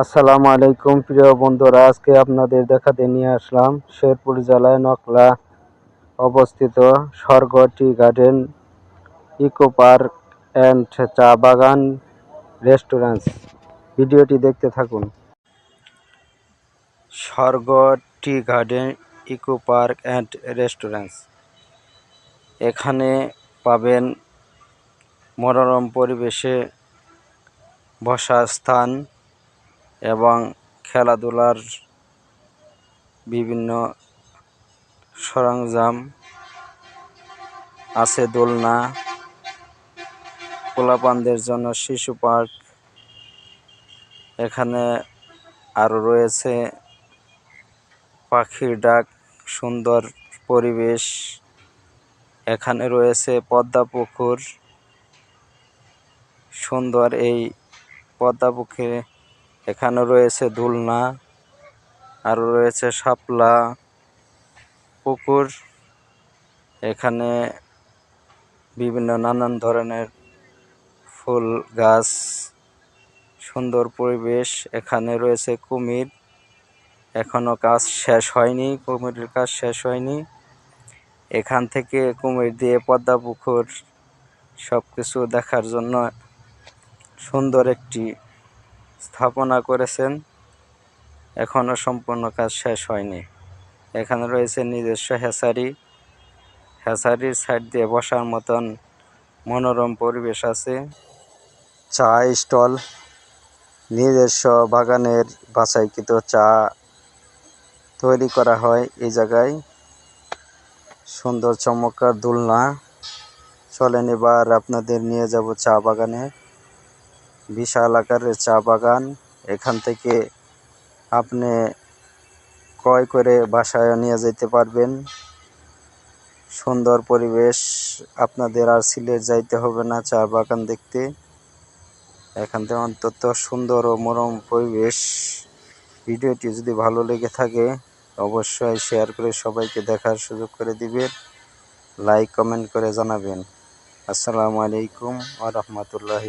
আসসালামু আলাইকুম, প্রিয় বন্ধুরা। আজকে আপনাদের দেখাতে নিয়ে আসলাম শেরপুর জেলায় নকলা অবস্থিত Swarga tea garden eco park and চা বাগান রেস্টুরেন্টস। ভিডিওটি দেখতে থাকুন। Swarga tea garden eco park and restaurants. এখানে পাবেন মনোরম পরিবেশে বসার স্থান এবং খেলাধুলার বিভিন্ন সরঞ্জাম আছে, দোলনা, পোলাপানদের জন্য শিশু পার্ক এখানে আরও রয়েছে। পাখির ডাক, সুন্দর পরিবেশ এখানে রয়েছে। পদ্মা পুকুর, সুন্দর এই পদ্মা পুকুরে এখানে রয়েছে দোলনা আরও রয়েছে শাপলা, পুকুর, এখানে বিভিন্ন নানান ধরনের ফুল গাছ, সুন্দর পরিবেশ, এখানে রয়েছে কুমির। এখনও কাজ শেষ হয়নি, কুমিরের কাজ শেষ হয়নি। এখান থেকে কুমির দিয়ে পদ্মা পুকুর সব কিছু দেখার জন্য সুন্দর একটি স্থাপনা করেছেন এখনও সম্পূর্ণ কাজ শেষ হয়নি। এখানে রয়েছে নিজস্ব হেসারি হেসারির সাইড দিয়ে বসার মতন মনোরম পরিবেশ আছে। চা স্টল, নিজস্ব বাগানের বাছাইকৃত চা তৈরি করা হয় এই জায়গায়। সুন্দর চমৎকার দোলনা। চলেন এবার আপনাদের নিয়ে যাব চা বাগানে। বিশাল আকারের চা বাগান। এখান থেকে আপনি ক্রয় করে বাসায় নিয়ে যেতে পারবেন। সুন্দর পরিবেশ, আপনাদের আর সিলেট যাইতে হবে না চা বাগান দেখতে। এখান থেকে অন্তত সুন্দর ও মনোরম পরিবেশ। ভিডিওটি যদি ভালো লেগে থাকে, অবশ্যই শেয়ার করে সবাইকে দেখার সুযোগ করে দিবেন। লাইক, কমেন্ট করে জানাবেন। আসসালামু আলাইকুম আ রহমতুল্লাহি